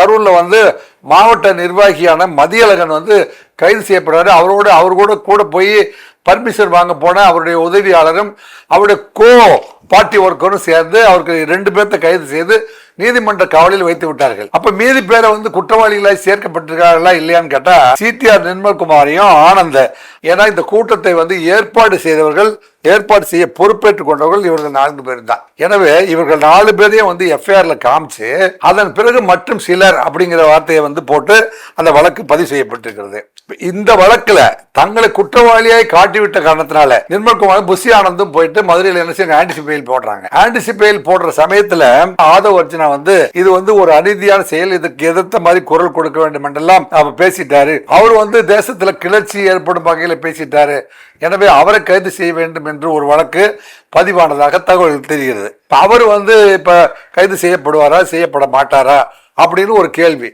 கரூரில் வந்து மாவட்ட நிர்வாகியான மதியழகன் வந்து கைது செய்யப்படுறாரு. அவரோட அவர் கூட கூட போய் பர்மிஷன் வாங்க போன அவருடைய உதவியாளரும் அவருடைய கோ பார்ட்டி ஒர்க்கரும் சேர்ந்து அவருக்கு ரெண்டு பேர்த்த கைது செய்து நீதிமன்ற காவலில் வைத்து விட்டார்கள். அப்ப மீதி பேரை வந்து குற்றவாளிகளாய் சேர்க்கப்பட்டிருக்கார்களா இல்லையான்னு கேட்டா சிடிஆர் நிர்மல்குமாரையும் ஆனந்த. ஏன்னா இந்த கூட்டத்தை வந்து ஏற்பாடு செய்தவர்கள் ஏற்பாடு செய்ய பொறுப்பேற்றுக் கொண்டவர்கள் இவர்கள் நான்கு பேர் தான். எனவே இவர்கள் நாலு பேரையும் வந்து எஃப்ஐஆர்ல காமிச்சு அதன் பிறகு மற்றும் சிலர் அப்படிங்கிற வார்த்தையை வந்து போட்டு அந்த வழக்கு பதிவு செய்யப்பட்டிருக்கிறது. இந்த வழக்குல தங்களை குற்றவாளியாய் காட்டிவிட்ட காரணத்தினால நிர்மல்குமார் புஷி ஆனந்தும் போயிட்டு மதுரையில் என்ன செய்ய ஆன்டிசிபெயில் போடுறாங்க. ஆன்டிசிபெயில் போடுற சமயத்துல ஆதவ் அர்ஜுனா வந்து இது வந்து ஒரு அநீதியான செயல் இதுக்கு எதிர்த்த மாதிரி குரல் கொடுக்க வேண்டும் என்றெல்லாம் அவர் பேசிட்டாரு. அவர் வந்து தேசத்துல கிளர்ச்சி ஏற்படும் வகையில் பேசிட்டாரு. எனவே அவரை கைது செய்ய வேண்டும் என்று ஒரு வழக்கு பதிவானதாக தகவல் தெரிகிறது. அவர் வந்து இப்ப கைது செய்யப்படுவாரா செய்யப்பட மாட்டாரா அப்படின்னு ஒரு கேள்வி.